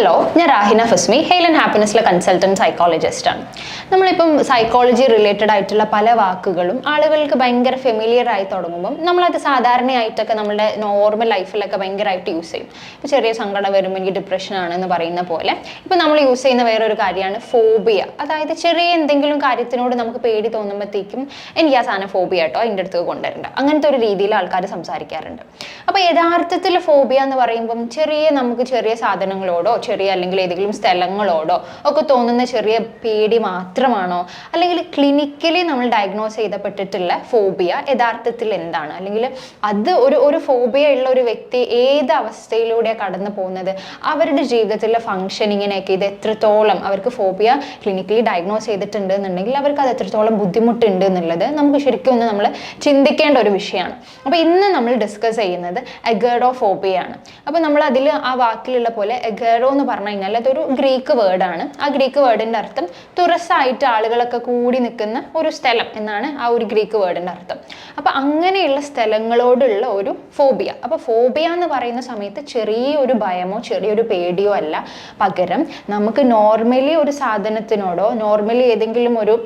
Hello ഞാൻ Rahina Fasmi hale and ഹാപ്പിനെസ്സിലെ consultant psychologist ആണ്. നമ്മളിപ്പം സൈക്കോളജി റിലേറ്റഡ് ആയിട്ടുള്ള പല വാക്കുകളും ആളുകൾക്ക് ഭയങ്കര ഫെമിലിയർ ആയി തുടങ്ങുമ്പം നമ്മളത് സാധാരണയായിട്ടൊക്കെ നമ്മുടെ നോർമൽ ലൈഫിലൊക്കെ ഭയങ്കരമായിട്ട് യൂസ് ചെയ്യും. ഇപ്പോൾ ചെറിയ സങ്കടം വരുമ്പോൾ എനിക്ക് ഡിപ്രഷൻ ആണെന്ന് പറയുന്ന പോലെ. ഇപ്പം നമ്മൾ യൂസ് ചെയ്യുന്ന വേറൊരു കാര്യമാണ് ഫോബിയ അതായത് ചെറിയ എന്തെങ്കിലും കാര്യത്തിനോട് നമുക്ക് പേടി തോന്നുമ്പോഴത്തേക്കും എനിക്ക് ആ സാധനം ഫോബിയ കേട്ടോ അതിന്റെ അടുത്ത് കൊണ്ടുവരണ്ട. അങ്ങനത്തെ ഒരു രീതിയിൽ ആൾക്കാർ സംസാരിക്കാറുണ്ട്. അപ്പോൾ യഥാർത്ഥത്തിൽ ഫോബിയ എന്ന് പറയുമ്പം ചെറിയ നമുക്ക് ചെറിയ സാധനങ്ങളോടോ ചെറിയ അല്ലെങ്കിൽ ഏതെങ്കിലും സ്ഥലങ്ങളോടോ ഒക്കെ തോന്നുന്ന ചെറിയ പേടി മാത്രമാണോ? അല്ലെങ്കിൽ ക്ലിനിക്കലി നമ്മൾ ഡയഗ്നോസ് ചെയ്തപ്പെട്ടിട്ടുള്ള ഫോബിയ യഥാർത്ഥത്തിൽ എന്താണ്? അല്ലെങ്കിൽ അത് ഒരു ഒരു ഫോബിയ ഉള്ള ഒരു വ്യക്തി ഏത് അവസ്ഥയിലൂടെ കടന്നു പോകുന്നത്? അവരുടെ ജീവിതത്തിലെ ഫങ്ഷനിങ്ങിനെയൊക്കെ ഇത് എത്രത്തോളം അവർക്ക് ഫോബിയ ക്ലിനിക്കലി ഡയഗ്നോസ് ചെയ്തിട്ടുണ്ട് എന്നുണ്ടെങ്കിൽ അവർക്ക് അത് എത്രത്തോളം ബുദ്ധിമുട്ടുണ്ട് എന്നുള്ളത് നമുക്ക് ശരിക്കും ഒന്ന് നമ്മൾ ചിന്തിക്കേണ്ട ഒരു വിഷയമാണ്. അപ്പോൾ ഇന്ന് നമ്മൾ ഡിസ്കസ് ചെയ്യുന്നത് എഗേഡോഫോബിയ ആണ്. അപ്പോൾ നമ്മൾ അതിൽ ആ വാക്കിലുള്ള പോലെ എഗേറോ എന്ന് പറഞ്ഞു കഴിഞ്ഞാൽ അതൊരു ഗ്രീക്ക് വേർഡാണ് ആ ഗ്രീക്ക് വേർഡിന്റെ അർത്ഥം തുറസായിട്ട് ആളുകളൊക്കെ കൂടി നിൽക്കുന്ന ഒരു സ്ഥലം എന്നാണ് ആ ഒരു ഗ്രീക്ക് വേർഡിന്റെ അർത്ഥം. അപ്പോൾ അങ്ങനെയുള്ള സ്ഥലങ്ങളോടുള്ള ഒരു ഫോബിയ അപ്പോൾ ഫോബിയ എന്ന് പറയുന്ന സമയത്ത് ചെറിയൊരു ഭയമോ ചെറിയൊരു പേടിയോ അല്ല. പകരം നമുക്ക് നോർമലി ഒരു സാധനത്തിനോടോ നോർമലി ഏതെങ്കിലും ഒരു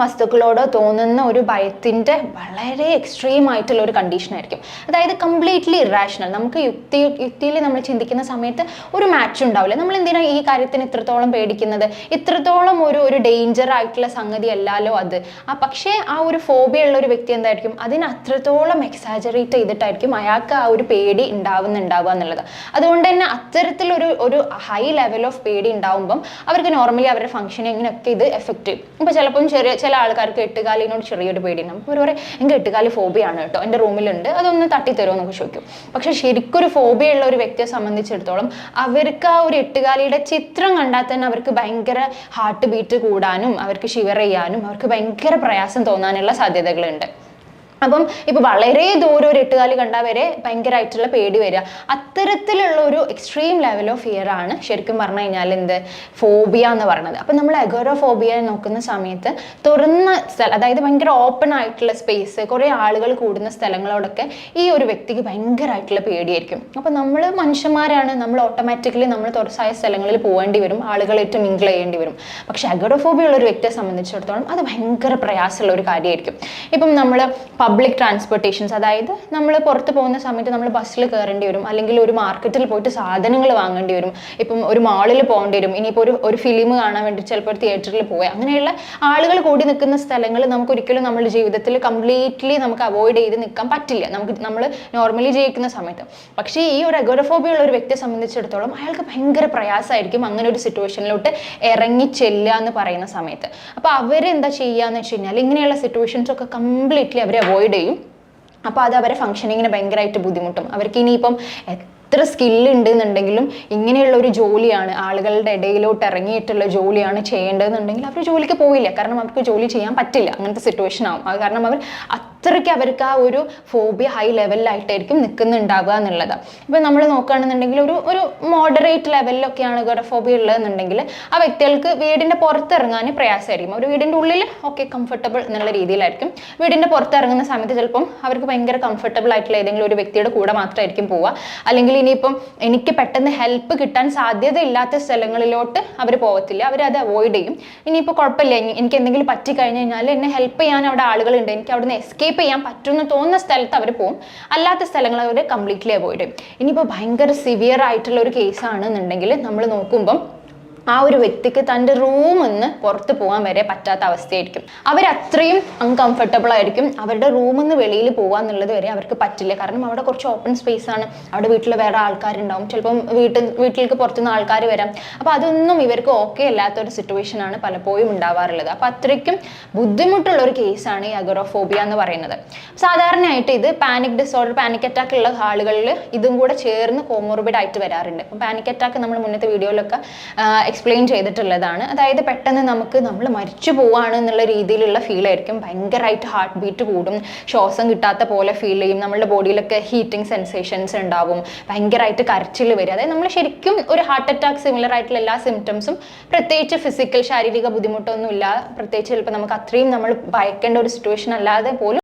വസ്തുക്കളോടോ തോന്നുന്ന ഒരു ഭയത്തിന്റെ വളരെ എക്സ്ട്രീം ആയിട്ടുള്ള ഒരു കണ്ടീഷൻ ആയിരിക്കും. അതായത് കംപ്ലീറ്റ്ലി ഇറാഷണൽ നമുക്ക് യുക്തി യുക്തിയിൽ നമ്മൾ ചിന്തിക്കുന്ന സമയത്ത് ഒരു മാച്ച് ഉണ്ടാവില്ല. നമ്മൾ എന്തിനാണ് ഈ കാര്യത്തിന് ഇത്രത്തോളം പേടിക്കുന്നത്? ഇത്രത്തോളം ഒരു ഒരു ഡേഞ്ചർ ആയിട്ടുള്ള സംഗതി അല്ലല്ലോ അത്. ആ പക്ഷേ ആ ഒരു ഫോബിയ ഉള്ള ഒരു വ്യക്തി എന്തായിരിക്കും? അതിന് അത്രത്തോളം എക്സാജറേറ്റ് ചെയ്തിട്ടായിരിക്കും അയാൾക്ക് ആ ഒരു പേടി ഉണ്ടാവുന്നുണ്ടാവുക എന്നുള്ളത്. അതുകൊണ്ട് തന്നെ അത്തരത്തിലൊരു ഒരു ഹൈ ലെവൽ ഓഫ് പേടി ഉണ്ടാവുമ്പം അവർക്ക് നോർമലി അവരുടെ ഫംഗ്ഷനിങ്ങിനൊക്കെ ഇത് എഫക്റ്റ് ചെയ്യും. ഇപ്പോൾ ചിലപ്പം ചെറിയ ചില ആൾക്കാർക്ക് എട്ടുകാലിനോട് ചെറിയൊരു പേടിയുണ്ട്. അപ്പോൾ ഒരു എനിക്ക് എട്ടുകാലി ഫോബിയാണ് കേട്ടോ. എന്റെ റൂമിലുണ്ട്. അതൊന്ന് തട്ടിത്തരുമോ എന്നൊക്കെ ചോദിക്കും. പക്ഷേ ശരിക്കൊരു ഒരു ഫോബിയ ഉള്ള ഒരു വ്യക്തിയെ സംബന്ധിച്ചിടത്തോളം അവർക്ക് ആ ഒരു എട്ടുകാലിയുടെ ചിത്രം കണ്ടാൽ തന്നെ അവർക്ക് ഭയങ്കര ഹാർട്ട് ബീറ്റ് കൂടാനും അവർക്ക് ഷിവർ ചെയ്യാനും അവർക്ക് ഭയങ്കര പ്രയാസം തോന്നാനുള്ള സാധ്യതകളുണ്ട്. അപ്പം ഇപ്പൊ വളരെ ദൂരം ഒരു എട്ടുകാലി കണ്ടാൽ വരെ ഭയങ്കരമായിട്ടുള്ള പേടി വരിക. അത്തരത്തിലുള്ള ഒരു എക്സ്ട്രീം ലെവൽ ഓഫ് ഫിയർ ആണ് ശരിക്കും പറഞ്ഞു കഴിഞ്ഞാൽ എന്ത്? ഫോബിയ എന്ന് പറയുന്നത്. അപ്പം നമ്മൾ എഗോറോഫോബിയ നോക്കുന്ന സമയത്ത് തുറന്ന സ്ഥലം അതായത് ഭയങ്കര ഓപ്പൺ ആയിട്ടുള്ള സ്പേസ് കുറേ ആളുകൾ കൂടുന്ന സ്ഥലങ്ങളോടൊക്കെ ഈ ഒരു വ്യക്തിക്ക് ഭയങ്കരമായിട്ടുള്ള പേടിയായിരിക്കും. അപ്പം നമ്മൾ മനുഷ്യന്മാരാണ് നമ്മൾ ഓട്ടോമാറ്റിക്കലി നമ്മൾ തുറസായ സ്ഥലങ്ങളിൽ പോകേണ്ടി വരും ആളുകളായിട്ട് മിങ്കിൾ ചെയ്യേണ്ടി വരും. പക്ഷെ അഗോറോഫോബിയ ഉള്ള ഒരു വ്യക്തിയെ സംബന്ധിച്ചിടത്തോളം അത് ഭയങ്കര പ്രയാസമുള്ള ഒരു കാര്യമായിരിക്കും. ഇപ്പം നമ്മൾ പബ്ലിക് ട്രാൻസ്പോർട്ടേഷൻസ് അതായത് നമ്മൾ പുറത്ത് പോകുന്ന സമയത്ത് നമ്മൾ ബസ്സിൽ കയറേണ്ടി വരും അല്ലെങ്കിൽ ഒരു മാർക്കറ്റിൽ പോയിട്ട് സാധനങ്ങൾ വാങ്ങേണ്ടി വരും. ഇപ്പം ഒരു മാളിൽ പോകേണ്ടി വരും ഇനിയിപ്പോൾ ഒരു ഒരു ഫിലിം കാണാൻ വേണ്ടി ചിലപ്പോൾ ഒരു തിയേറ്ററിൽ പോയാൽ അങ്ങനെയുള്ള ആളുകൾ കൂടി നിൽക്കുന്ന സ്ഥലങ്ങൾ നമുക്ക് ഒരിക്കലും നമ്മുടെ ജീവിതത്തിൽ കംപ്ലീറ്റ്ലി നമുക്ക് അവോയ്ഡ് ചെയ്ത് നിൽക്കാൻ പറ്റില്ല. നമുക്ക് നമ്മൾ നോർമലി ജീവിക്കുന്ന സമയത്ത്. പക്ഷേ ഈ ഒരു അഗോറഫോബിയ ഉള്ള ഒരു വ്യക്തിയെ സംബന്ധിച്ചിടത്തോളം അയാൾക്ക് ഭയങ്കര പ്രയാസമായിരിക്കും അങ്ങനെ ഒരു സിറ്റുവേഷനിലോട്ട് ഇറങ്ങി ചെല്ലുക എന്ന് പറയുന്ന സമയത്ത്. അപ്പോൾ അവരെന്താ ചെയ്യുക എന്ന് വെച്ച് കഴിഞ്ഞാൽ ഇങ്ങനെയുള്ള സിറ്റുവേഷൻസ് ഒക്കെ കംപ്ലീറ്റ്ലി അവരെ അവോയ്ഡ് ചെയ്യും. അപ്പോൾ അത് അവരെ ഫങ്ഷനിങ്ങിന് ഭയങ്കരമായിട്ട് ബുദ്ധിമുട്ടും. അവർക്ക് ഇനിയിപ്പം എത്ര സ്കില്ല് ഉണ്ട് എന്നുണ്ടെങ്കിലും ഇങ്ങനെയുള്ള ഒരു ജോലിയാണ് ആളുകളുടെ ഇടയിലോട്ട് ഇറങ്ങിയിട്ടുള്ള ജോലിയാണ് ചെയ്യേണ്ടതെന്നുണ്ടെങ്കിൽ അവർ ജോലിക്ക് പോയില്ല. കാരണം അവർക്ക് ജോലി ചെയ്യാൻ പറ്റില്ല. അങ്ങനത്തെ സിറ്റുവേഷൻ ആവും. അത് കാരണം അവർ അത്രയ്ക്ക് അവർക്ക് ആ ഒരു ഫോബിയ ഹൈ ലെവലിലായിട്ടായിരിക്കും നിൽക്കുന്നുണ്ടാവുക എന്നുള്ളത്. ഇപ്പം നമ്മൾ നോക്കുകയാണെന്നുണ്ടെങ്കിൽ ഒരു ഒരു മോഡറേറ്റ് ലെവലിലൊക്കെയാണ് ഗോഡഫോബിയ ഉള്ളതെന്നുണ്ടെങ്കിൽ ആ വ്യക്തികൾക്ക് വീടിന്റെ പുറത്തിറങ്ങാൻ പ്രയാസമായിരിക്കും. അവർ വീടിന്റെ ഉള്ളിൽ ഓക്കെ കംഫർട്ടബിൾ എന്നുള്ള രീതിയിലായിരിക്കും. വീടിന്റെ പുറത്തിറങ്ങുന്ന സമയത്ത് ചിലപ്പം അവർക്ക് ഭയങ്കര കംഫർട്ടബിൾ ആയിട്ടുള്ള ഏതെങ്കിലും ഒരു വ്യക്തിയുടെ കൂടെ മാത്രമായിരിക്കും പോവുക. അല്ലെങ്കിൽ ഇനിയിപ്പം എനിക്ക് പെട്ടെന്ന് ഹെൽപ്പ് കിട്ടാൻ സാധ്യതയില്ലാത്ത സ്ഥലങ്ങളിലോട്ട് അവർ പോകത്തില്ല. അവരത് അവോയ്ഡ് ചെയ്യും. ഇനിയിപ്പോൾ കുഴപ്പമില്ല. എനിക്ക് എന്തെങ്കിലും പറ്റി കഴിഞ്ഞ് കഴിഞ്ഞാൽ എന്നെ ഹെൽപ്പ് ചെയ്യാൻ അവിടെ ആളുകളുണ്ട്. എനിക്ക് അവിടെ നിന്ന് എസ്കേപ്പ് ചെയ്യാൻ പറ്റുമെന്ന് തോന്നുന്ന സ്ഥലത്ത് അവർ പോകും അല്ലാത്ത സ്ഥലങ്ങൾ അവർ കംപ്ലീറ്റ്ലി അവോയ്ഡ് ചെയ്യും. ഇനിയിപ്പോൾ ഭയങ്കര സിവിയർ ആയിട്ടുള്ള ഒരു കേസാണെന്നുണ്ടെങ്കിൽ നമ്മൾ നോക്കുമ്പം ആ ഒരു വ്യക്തിക്ക് തന്റെ റൂമിൽ നിന്ന് പുറത്ത് പോകാൻ വരെ പറ്റാത്ത അവസ്ഥയായിരിക്കും. അവരത്രയും അൺകംഫർട്ടബിൾ ആയിരിക്കും. അവരുടെ റൂമിൽ നിന്ന് വെളിയിൽ പോകുക എന്നുള്ളത് വരെ അവർക്ക് പറ്റില്ല. കാരണം അവിടെ കുറച്ച് ഓപ്പൺ സ്പേസ് ആണ്. അവിടെ വീട്ടിൽ വേറെ ആൾക്കാരുണ്ടാവും. ചിലപ്പം വീട്ടിൽ വീട്ടിലേക്ക് പുറത്തുനിന്ന് ആൾക്കാർ വരാം. അപ്പോൾ അതൊന്നും ഇവർക്ക് ഓക്കെ അല്ലാത്ത ഒരു സിറ്റുവേഷൻ ആണ് പലപ്പോഴും ഉണ്ടാവാറുള്ളത്. അപ്പോൾ അത്രയ്ക്കും ബുദ്ധിമുട്ടുള്ള ഒരു കേസാണ് ഈ അഗറോഫോബിയ എന്ന് പറയുന്നത്. സാധാരണയായിട്ട് ഇത് പാനിക് ഡിസോർഡർ പാനിക് അറ്റാക്ക് ഉള്ള ആളുകളിൽ ഇതും കൂടെ ചേർന്ന് കോമോർബിഡ് ആയിട്ട് വരാറുണ്ട്. അപ്പം പാനിക് അറ്റാക്ക് നമ്മൾ മുന്നത്തെ വീഡിയോയിലൊക്കെ എക്സ്പ്ലെയിൻ ചെയ്തിട്ടുള്ളതാണ്. അതായത് പെട്ടെന്ന് നമുക്ക് നമ്മൾ മരിച്ചു പോവാണ് എന്നുള്ള രീതിയിലുള്ള ഫീൽ ആയിരിക്കും. ഭയങ്കരമായിട്ട് ഹാർട്ട് ബീറ്റ് കൂടും. ശ്വാസം കിട്ടാത്ത പോലെ ഫീൽ ചെയ്യും. നമ്മുടെ ബോഡിയിലൊക്കെ ഹീറ്റിംഗ് സെൻസേഷൻസ് ഉണ്ടാവും. ഭയങ്കരമായിട്ട് കരച്ചിൽ വരും. അതായത് നമ്മൾ ശരിക്കും ഒരു ഹാർട്ട് അറ്റാക്ക് സിമിലർ ആയിട്ടുള്ള എല്ലാ സിംറ്റംസും പ്രത്യേകിച്ച് ഫിസിക്കൽ ശാരീരിക ബുദ്ധിമുട്ടൊന്നും ഇല്ല പ്രത്യേകിച്ച് ചിലപ്പോൾ നമുക്ക് അത്രയും നമ്മൾ ഭയക്കേണ്ട ഒരു സിറ്റുവേഷൻ അല്ലാതെ പോലും